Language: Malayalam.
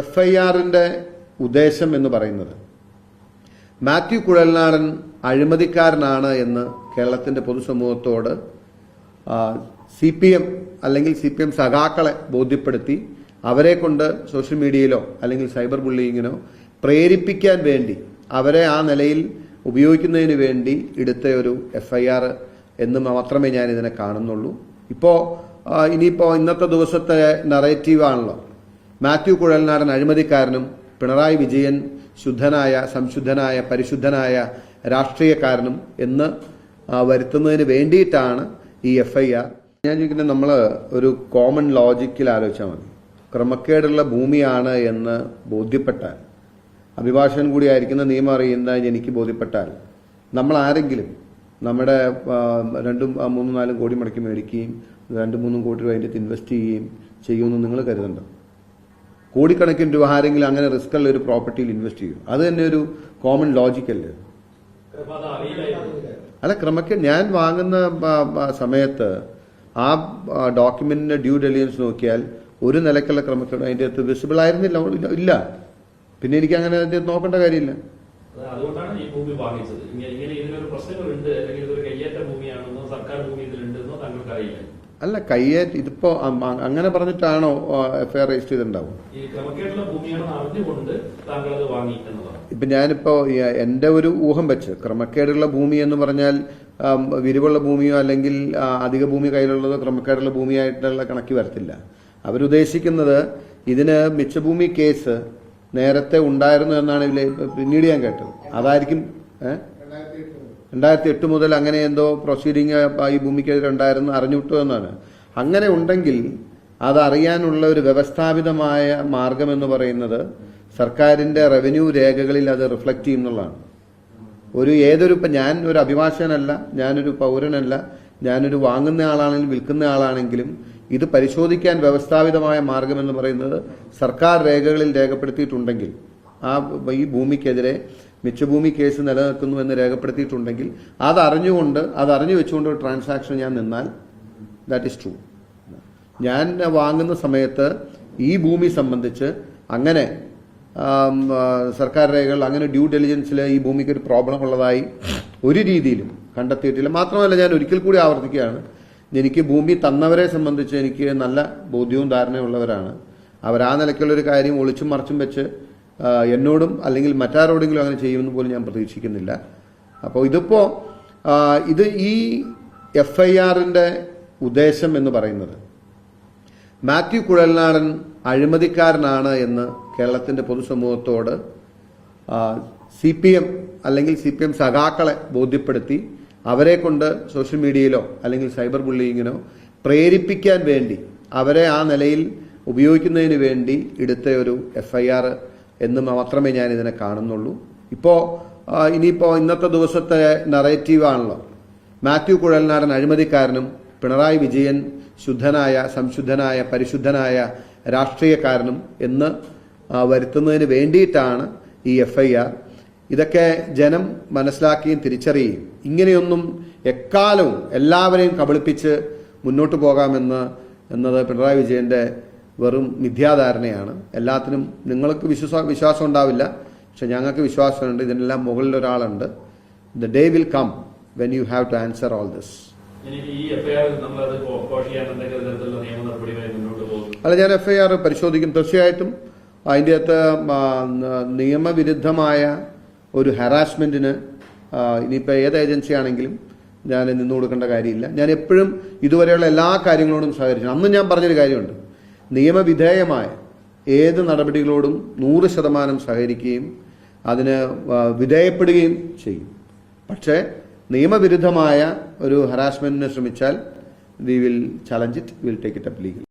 എഫ് ഐ ആറിന്റെ ഉദ്ദേശം എന്ന് പറയുന്നത്. മാത്യു കുഴൽനാടൻ അഴിമതിക്കാരനാണ് എന്ന് കേരളത്തിന്റെ പൊതുസമൂഹത്തോട് സി പി എം അല്ലെങ്കിൽ സി പി എം സഖാക്കളെ ബോധ്യപ്പെടുത്തി അവരെ കൊണ്ട് സോഷ്യൽ മീഡിയയിലോ അല്ലെങ്കിൽ സൈബർ ബുള്ളിങ്ങിനോ പ്രേരിപ്പിക്കാൻ വേണ്ടി അവരെ ആ നിലയിൽ ഉപയോഗിക്കുന്നതിന് വേണ്ടി എടുത്ത ഒരു എഫ് ഐ ആർ എന്ന് മാത്രമേ ഞാൻ ഇതിനെ കാണുന്നുള്ളൂ ഇപ്പോൾ ഇനിയിപ്പോൾ ഇന്നത്തെ ദിവസത്തെ നറേറ്റീവ് ആണല്ലോ. മാത്യു കുഴൽനാടൻ അഴിമതിക്കാരനും പിണറായി വിജയൻ ശുദ്ധനായ സംശുദ്ധനായ പരിശുദ്ധനായ രാഷ്ട്രീയക്കാരനും എന്ന് വരുത്തുന്നതിന് വേണ്ടിയിട്ടാണ് ഈ എഫ് ഐ ആർ ഞാൻ ചോദിക്കുന്നത് നമ്മൾ ഒരു കോമൺ ലോജിക്കിൽ ആലോചിച്ചാൽ മതി. ക്രമക്കേടുള്ള ഭൂമിയാണ് എന്ന് ബോധ്യപ്പെട്ടാൽ അഭിഭാഷകൻ കൂടിയായിരിക്കുന്ന നിയമം അറിയുന്ന എനിക്ക് ബോധ്യപ്പെട്ടാൽ നമ്മൾ ആരെങ്കിലും നമ്മുടെ രണ്ടും മൂന്നും നാലും കോടി മുടക്കി മേടിക്കുകയും രണ്ടും മൂന്നും കോടി രൂപ അതിന്റെ ഇൻവെസ്റ്റ് ചെയ്യുകയും ചെയ്യുമെന്ന് നിങ്ങൾ കരുതണ്ട? കോടിക്കണക്കിന് രൂപ ആരെങ്കിലും അങ്ങനെ റിസ്ക് ഉള്ള ഒരു പ്രോപ്പർട്ടിയിൽ ഇൻവെസ്റ്റ് ചെയ്യും. അത് തന്നെ ഒരു കോമൺ ലോജിക്കല്ലേ അല്ലേ? ക്രമക്കേട് ഞാൻ വാങ്ങുന്ന സമയത്ത് ആ ഡോക്യുമെന്റിന്റെ ഡ്യൂ ഡെലിജൻസ് നോക്കിയാൽ ഒരു നിലക്കുള്ള ക്രമക്കേട് അതിന്റെ അകത്ത് വിസിബിൾ ആയിരുന്നില്ല ഇല്ല- പിന്നെ എനിക്ക് അങ്ങനെ അതിന്റെ നോക്കേണ്ട കാര്യമില്ല. അത് അതുകൊണ്ടാണ് ഈ ഭൂമി വാങ്ങിച്ചത്. ഇങ്ങനെ ഇതിനൊരു പ്രശ്നങ്ങളുണ്ട് അല്ലെങ്കിൽ ഇതൊരു കയ്യേറ്റ ഭൂമിയാണെന്നോ സർക്കാർ ഭൂമി ഇതിലുണ്ടെന്നോ താങ്കൾക്ക് അറിയില്ല അല്ല കയ്യേറ്റ് ഇതിപ്പോ അങ്ങനെ പറഞ്ഞിട്ടാണോ അങ്ങനെ പറഞ്ഞിട്ടാണോ ആർ രജിസ്റ്റർ ചെയ്തിട്ടുണ്ടാവും ഇപ്പൊ ഞാനിപ്പോ എന്റെ ഒരു ഊഹം വെച്ച് ക്രമക്കേടുള്ള ഭൂമി എന്ന് പറഞ്ഞാൽ വിരിവുള്ള ഭൂമിയോ അല്ലെങ്കിൽ അധിക ഭൂമി കയ്യിലുള്ളതോ ക്രമക്കേടുള്ള ഭൂമിയായിട്ടുള്ള കണക്കി വരത്തില്ല. അവരുദ്ദേശിക്കുന്നത് ഇതിന് മിച്ചഭൂമി കേസ് നേരത്തെ ഉണ്ടായിരുന്നു എന്നാണ് ഇതിൽ പിന്നീട് ഞാൻ കേട്ടത്. അതായിരിക്കും ഏഹ് രണ്ടായിരത്തി എട്ട് മുതൽ അങ്ങനെ എന്തോ പ്രൊസീഡിങ് ഈ ഭൂമിക്കെതിരെ ഉണ്ടായിരുന്നു അറിഞ്ഞുവിട്ടു എന്നാണ്. അങ്ങനെ ഉണ്ടെങ്കിൽ അത് അറിയാനുള്ള ഒരു വ്യവസ്ഥാപിതമായ മാർഗം എന്ന് പറയുന്നത് സർക്കാരിന്റെ റവന്യൂ രേഖകളിൽ അത് റിഫ്ലക്ട് ചെയ്യുന്നുള്ളതാണ് ഒരു ഏതൊരു ഇപ്പം ഞാൻ ഒരു അഭിഭാഷകനല്ല ഞാനൊരു പൗരനല്ല ഞാനൊരു വാങ്ങുന്ന ആളാണെങ്കിലും വിൽക്കുന്ന ആളാണെങ്കിലും ഇത് പരിശോധിക്കാൻ വ്യവസ്ഥാപിതമായ മാർഗം എന്ന് പറയുന്നത് സർക്കാർ രേഖകളിൽ രേഖപ്പെടുത്തിയിട്ടുണ്ടെങ്കിൽ ആ ഈ ഭൂമിക്കെതിരെ മിച്ചഭൂമി കേസ് നിലനിൽക്കുന്നു എന്ന് രേഖപ്പെടുത്തിയിട്ടുണ്ടെങ്കിൽ അത് അറിഞ്ഞുകൊണ്ട് അത് അറിഞ്ഞു വെച്ചുകൊണ്ട് ഒരു ട്രാൻസാക്ഷൻ ഞാൻ നിന്നാൽ ദാറ്റ് ഈസ് ട്രൂ ഞാൻ വാങ്ങുന്ന സമയത്ത് ഈ ഭൂമി സംബന്ധിച്ച് അങ്ങനെ സർക്കാർ രേഖകൾ അങ്ങനെ ഡ്യൂ ഡെലിജൻസിൽ ഈ ഭൂമിക്ക് ഒരു പ്രോബ്ലം ഉള്ളതായി ഒരു രീതിയിലും കണ്ടെത്തിയിട്ടില്ല. മാത്രമല്ല ഞാൻ ഒരിക്കൽ കൂടി ആവർത്തിക്കുകയാണ്. എനിക്ക് ഭൂമി തന്നവരെ സംബന്ധിച്ച് എനിക്ക് നല്ല ബോധ്യവും ധാരണയുള്ളവരാണ് അവർ ആ നിലയ്ക്കുള്ള ഒരു കാര്യം ഒളിച്ചും മറച്ചും വെച്ച് എന്നോടും അല്ലെങ്കിൽ മറ്റാരോടെങ്കിലും അങ്ങനെ ചെയ്യുമെന്ന് പോലും ഞാൻ പ്രതീക്ഷിക്കുന്നില്ല. അപ്പോൾ ഇതിപ്പോൾ ഇത് ഈ എഫ് ഐ ആറിന്റെ ഉദ്ദേശം എന്ന് പറയുന്നത് മാത്യു കുഴൽനാടൻ അഴിമതിക്കാരനാണ് എന്ന് കേരളത്തിന്റെ പൊതുസമൂഹത്തോട് സി പി എം അല്ലെങ്കിൽ സി പി എം സഖാക്കളെ ബോധ്യപ്പെടുത്തി അവരെ കൊണ്ട് സോഷ്യൽ മീഡിയയിലോ അല്ലെങ്കിൽ സൈബർ ബുള്ളിങ്ങിനോ പ്രേരിപ്പിക്കാൻ വേണ്ടി അവരെ ആ നിലയിൽ ഉപയോഗിക്കുന്നതിന് വേണ്ടി എടുത്ത ഒരു എഫ് ഐ ആർ എന്ന് മാത്രമേ ഞാൻ ഇതിനെ കാണുന്നുള്ളൂ ഇപ്പോൾ ഇനിയിപ്പോൾ ഇന്നത്തെ ദിവസത്തെ നറേറ്റീവാണല്ലോ മാത്യു കുഴൽനാടൻ അഴിമതിക്കാരനും പിണറായി വിജയൻ ശുദ്ധനായ സംശുദ്ധനായ പരിശുദ്ധനായ രാഷ്ട്രീയക്കാരനും എന്ന് വരുത്തുന്നതിന് വേണ്ടിയിട്ടാണ് ഈ എഫ് ഐ ആർ ഇതൊക്കെ ജനം മനസ്സിലാക്കുകയും തിരിച്ചറിയുകയും ഇങ്ങനെയൊന്നും എക്കാലവും എല്ലാവരെയും കബളിപ്പിച്ച് മുന്നോട്ട് പോകാമെന്ന് എന്നത് പിണറായി വിജയന്റെ വെറും മിഥ്യാധാരണയാണ്. എല്ലാത്തിനും നിങ്ങൾക്ക് വിശ്വാസ വിശ്വാസം ഉണ്ടാവില്ല. പക്ഷെ ഞങ്ങൾക്ക് വിശ്വാസമുണ്ട്. ഇതിനെല്ലാം മുകളിൽ ഒരാളുണ്ട്. The day will come when you have to answer all this അല്ല ഞാൻ എഫ് ഐ ആർ പരിശോധിക്കും. തീർച്ചയായിട്ടും അതിന്റെ അകത്ത് നിയമവിരുദ്ധമായ ഒരു ഹറാസ്മെന്റിന് ഇനിയിപ്പോൾ ഏത് ഏജൻസിയാണെങ്കിലും ഞാൻ നിന്നു കൊടുക്കേണ്ട കാര്യമില്ല. ഞാൻ എപ്പോഴും ഇതുവരെയുള്ള എല്ലാ കാര്യങ്ങളോടും സഹകരിച്ചു. അന്ന് ഞാൻ പറഞ്ഞൊരു കാര്യമുണ്ട്. നിയമവിധേയമായ ഏത് നടപടികളോടും നൂറ് ശതമാനം സഹകരിക്കുകയും അതിന് വിധേയപ്പെടുകയും ചെയ്യും. പക്ഷേ നിയമവിരുദ്ധമായ ഒരു ഹറാസ്മെന്റിന് ശ്രമിച്ചാൽ we will challenge it will take it up legal